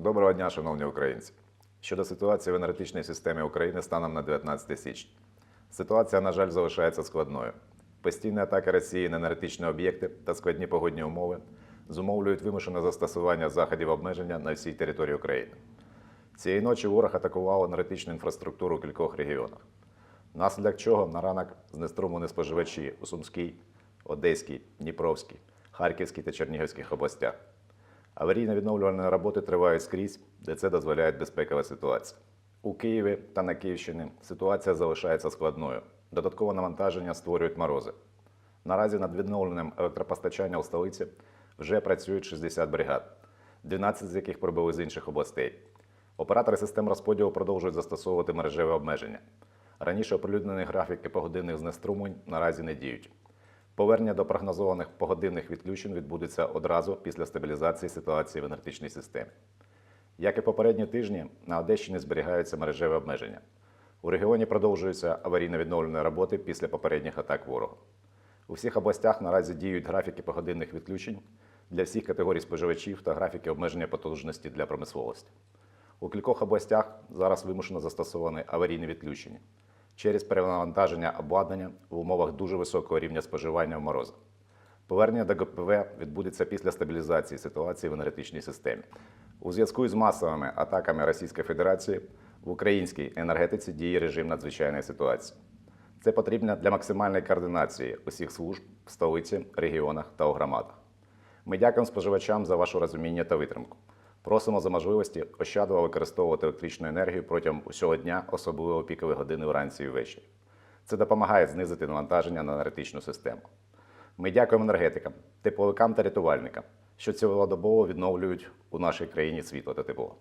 Доброго дня, шановні українці. Щодо ситуації в енергетичній системі України станом на 19 січня. Ситуація, на жаль, залишається складною. Постійні атаки Росії на енергетичні об'єкти та складні погодні умови зумовлюють вимушене застосування заходів обмеження на всій території України. Цієї ночі ворог атакував енергетичну інфраструктуру у кількох регіонах, внаслідок чого на ранок знеструмлені споживачі у Сумській, Одеській, Дніпровській, Харківській та Чернігівських областях. Аварійно-відновлювальні роботи тривають скрізь, де це дозволяє безпекова ситуація. У Києві та на Київщині ситуація залишається складною. Додаткове навантаження створюють морози. Наразі над відновленням електропостачання у столиці вже працюють 60 бригад, 12 з яких прибули з інших областей. Оператори систем розподілу продовжують застосовувати мережеве обмеження. Раніше оприлюднені графіки погодинних знеструмлень наразі не діють. Повернення до прогнозованих погодинних відключень відбудеться одразу після стабілізації ситуації в енергетичній системі. Як і попередні тижні, на Одещині зберігаються мережеві обмеження. У регіоні продовжуються аварійно-відновлені роботи після попередніх атак ворога. У всіх областях наразі діють графіки погодинних відключень для всіх категорій споживачів та графіки обмеження потужності для промисловості. У кількох областях зараз вимушено застосовані аварійні відключення через перевантаження обладнання в умовах дуже високого рівня споживання в морозах. Повернення до ГПВ відбудеться після стабілізації ситуації в енергетичній системі. У зв'язку із масовими атаками Російської Федерації в українській енергетиці діє режим надзвичайної ситуації. Це потрібно для максимальної координації усіх служб в столиці, регіонах та у громадах. Ми дякуємо споживачам за вашу розуміння та витримку. Просимо за можливості ощадливо використовувати електричну енергію протягом усього дня, особливо пікові години вранці і ввечері. Це допомагає знизити навантаження на енергетичну систему. Ми дякуємо енергетикам, тепловикам та рятувальникам, що цілодобово відновлюють у нашій країні світло та тепло.